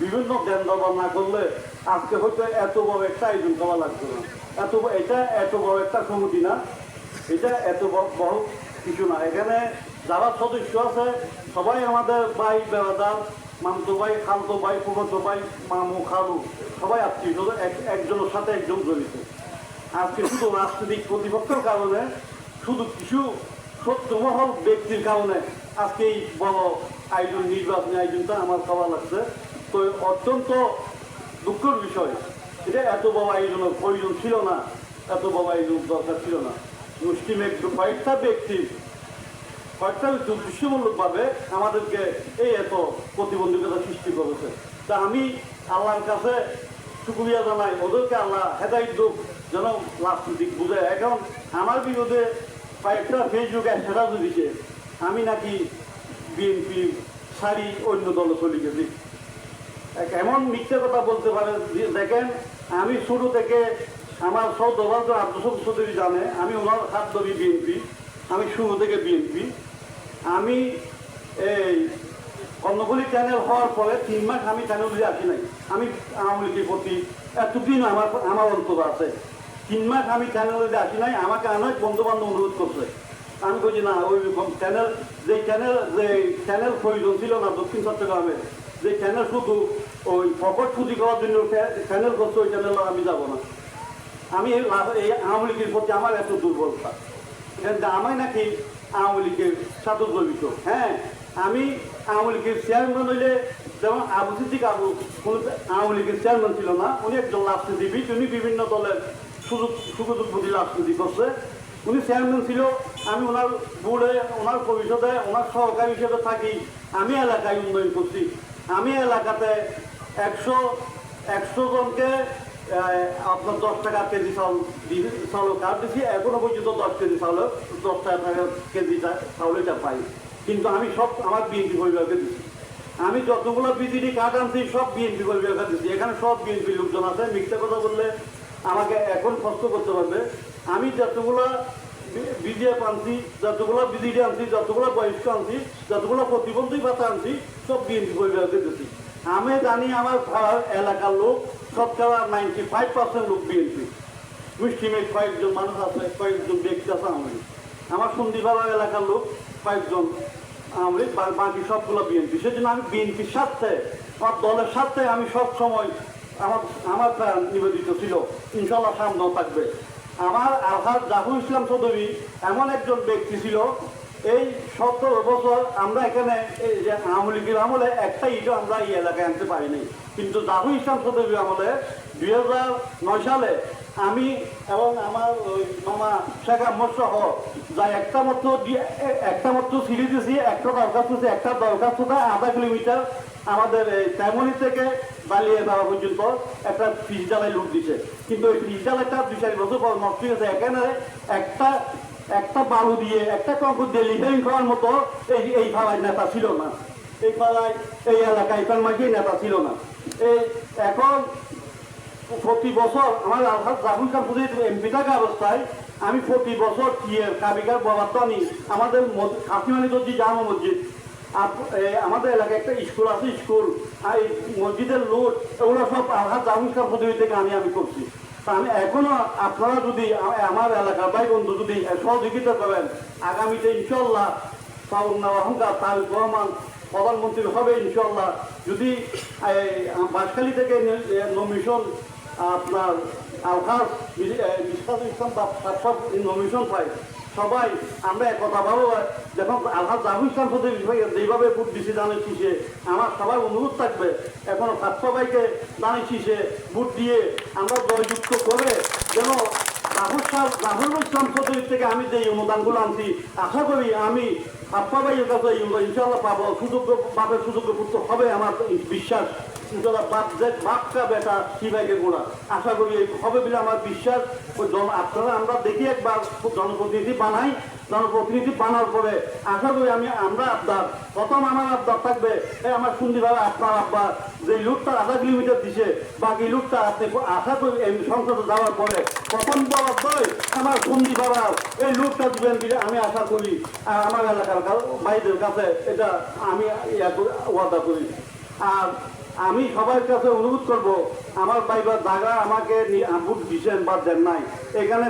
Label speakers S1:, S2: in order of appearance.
S1: বিভিন্ন দেন না করলে আজকে হয়তো এত বড় একটা আয়োজন করা লাগতো না। এত এটা এত বড় একটা কমিটি না। এটা এত বড় কিছু না। এখানে যারা সদস্য আছে, সবাই আমাদের ভাই বেড়াদার, মামতো ভাই, খালতো ভাই ফুমতো ভাই, মামু, খালু, সবাই আত্মীয় স্বজন একজনের সাথে একজন জড়িত। আজকে শুধু রাজনৈতিক প্রতিপক্ষের কারণে, শুধু কিছু সত্যমহল ব্যক্তির কারণে আজকে এই বড় আয়োজন, নির্বাচনী আয়োজনটা আমার খাওয়া লাগছে। তো অত্যন্ত দুঃখের বিষয় এটা এত বড় আয়োজনের প্রয়োজন ছিল না, এত বড় আয়োজন দরকার ছিল না। মুসলিম একটু কয়েকটা ব্যক্তি, কয়েকটা দৃশ্যমূলকভাবে আমাদেরকে এই এত প্রতিবন্ধকতা সৃষ্টি করেছে। তা আমি আল্লাহর কাছে শুক্রিয়া জানাই, ওদেরকে আল্লাহ হেদাই দুঃখ যেন রাজনৈতিক বুঝে এখন আমার বিরুদ্ধে কয়েকটা ফেসবুকে হেরা দিছে। আমি নাকি বিএনপি সারি অন্য দলে চলে গেছি। এমন মিথ্যে কথা বলতে পারে দেখেন, আমি শুরু থেকে আমার সব দল আব্দুল চৌধুরী জানে, আমি ওনার ধরি বিএনপি, আমি শুরু থেকে বিএনপি। আমি এই কর্ণফুলি চ্যানেল হওয়ার পরে তিন মাস আমি চ্যানেলে আসি নাই। আমি আওয়ামী লীগের প্রতি এতদিন আমার আমার অন্তর আছে। তিন মাস আমি চ্যানেলে আসি নাই, আমাকে অনেক বন্ধু বান্ধব অনুরোধ করছে। আমি বলছি না, ওই চ্যানেল যে চ্যানেল যে চ্যানেল প্রয়োজন ছিল না, দক্ষিণ চট্টগ্রামে যে চ্যানেল শুধু ওই ফকট পুঁজি করার জন্য চ্যানেল করছে, ওই চ্যানেল আমি যাব না। আমি এই আওয়ামী লীগের প্রতি আমার এত দুর্বলতা। আমি নাকি আওয়ামী লীগের সাথে জড়িত। হ্যাঁ আমি আওয়ামী লীগের চেয়ারম্যান হইলে যেমন আবু সিদ্দিক আবু, কোন আওয়ামী লীগের চেয়ারম্যান ছিল না, উনি একজন রাজনীতিবিদ, উনি বিভিন্ন দলের সুযোগ সুযোগ রাজনীতি করছে। উনি চেয়ারম্যান ছিল আমি ওনার বোর্ডে, ওনার পরিষদে, ওনার সহকারী হিসেবে থাকি। আমি এলাকায় উন্নয়ন করছি। আমি এলাকাতে একশো একশো জনকে আপনার দশ টাকা কেজি চাউল দি- চাউল কার্ড দিচ্ছি এখনও পর্যন্ত দশ কেজি চাউল দশ টাকা কেজি চাউলটা পাই। কিন্তু আমি সব আমার বিএনপি পরিবারকে দিচ্ছি আমি যতগুলো বিজেডি কার্ড আনছি, সব বিএনপি পরিবারকে দিচ্ছি এখানে সব বিএনপি লোকজন আছে, মিথ্যা কথা বললে আমাকে এখন কষ্ট করতে পারবে। আমি যতগুলো বিজেপ আনছি, যতগুলো বিজেডি আনছি, যতগুলো বয়স্ক আনছি, যতগুলো প্রতিবন্ধী ভাতা আনছি, সব বিএনপি পরিবারকে দিচ্ছি আমি জানি আমার এলাকার লোক শতকরা নাইনটি ফাইভ পার্সেন্ট লোক বিএনপি। মুসলিমের কয়েকজন মানুষ আছে, কয়েকজন ব্যক্তি আছে আমি আমার সন্ধিপাড়া এলাকার লোক, কয়েকজন আমি বাকি সবগুলো বিএনপি। সেজন্য আমি বিএনপির স্বার্থে, আমার দলের স্বার্থে আমি সব সময় আমার আমার নিবেদিত ছিল। ইনশাল্লাহ সামনেও থাকবে। আমার আলহাজ জাফর ইসলাম চৌধুরী এমন একজন ব্যক্তি ছিল। এই সতেরো বছর আমরা এখানে এই যে আওয়ামী লীগের আমলে একটা ইটও আমরা এই এলাকায় আনতে পারিনি। কিন্তু জাফর ইসলাম চৌধুরী আমলে দুই হাজার নয় সালে আমি এবং আমার ওই মামা শেখ আহমদ সহ যা একটা মাত্র একটা মাত্র সিঁড়ি দিয়েছি একটা দরখাস্ত একটা দরখাস্ত আধা কিলোমিটার আমাদের তেমনি থেকে বালিয়ে দেওয়া পর্যন্ত একটা ফিস জ্বালাই লুট দিছে। কিন্তু ওই ফিস জ্বালাইটা দুই চার বছর পর নষ্ট হয়ে গেছে। এখানে একটা একটা বালু দিয়ে, একটা কঙ্কুর দিয়ে লিফারিং করার মতো এই এই পাড়ায় নেতা ছিল না। এই পাড়ায় এই এলাকায় এখান মাঝে নেতা ছিল না। এই এখন প্রতি বছর আমার আলহাজ রাহুল কাপুরের এমপি থাকা অবস্থায় আমি প্রতি বছর টিয়ের কাবিকার আনি। আমাদের কাশিমানি মসজিদ জামা মসজিদ। আমাদের এলাকায় একটা স্কুল আছে স্কুল। আর এই মসজিদের লোড এগুলো সব আলহাজ রাহুল কাপুরের থেকে আমি আমি করছি। আমি এখনও আপনারা যদি আমার এলাকার ভাই বন্ধু যদি সহযোগিতা করেন আগামীতে ইনশাল্লাহ পাউন্না অহংকার তারেক রহমান প্রধানমন্ত্রী হবে ইনশাল্লাহ যদি এই, বাঁশখালী থেকে নমিশন আপনার আলহাস বিশ্বাস ইসলাম সব নমিশন পাই। সবাই, আমরা একথা ভাবো, যখন আলহাজ জাহু ইসলাম চৌধুরী যেভাবে ভোট দিছে জানাচ্ছি সে আমার সবার অনুরোধ থাকবে, এখনও সাতশো ভাইকে জানাচ্ছি সে ভোট দিয়ে আমরা জয়যুক্ত করে যেন রাহুল সাহ রাহুল ইসলাম চৌধুরীর থেকে আমি যে অনুদানগুলো আনছি, আশা করি আমি ভাইয়ের কাছে ইনশাল্লাহ পাবো, সুযোগ্য বাপের সুযোগ্য পুত্র হবে আমার বিশ্বাস। ইনশাল্লাহ বাপ বাপকা বেটা শিবাইকে গোড়া। আশা করি হবে বলে আমার বিশ্বাস। ওই জন আপনারা আমরা দেখি একবার জনপ্রতিনিধি বানাই। জনপ্রতিনিধি বানার পরে আশা করি আমি আমরা আবদার প্রথম আমার আবদার থাকবে এই আমার পাবে আপনার আব্বা। যে লুটটা আধা কিলোমিটার দিছে, বাকি লুটটা আপনি আশা করি এই সংসদে যাওয়ার পরে প্রথম বরাদ্দই আমার সন্ধি বাবা। এই লুটটা দিবেন বলে আমি আশা করি। আর আমার এলাকার ভাইদের কাছে এটা আমি ওয়াদা করি। আর আমি সবার কাছে অনুরোধ করব, আমার বাইবার জায়গা আমাকে বুট দিচ্ছেন বা দেন নাই। এখানে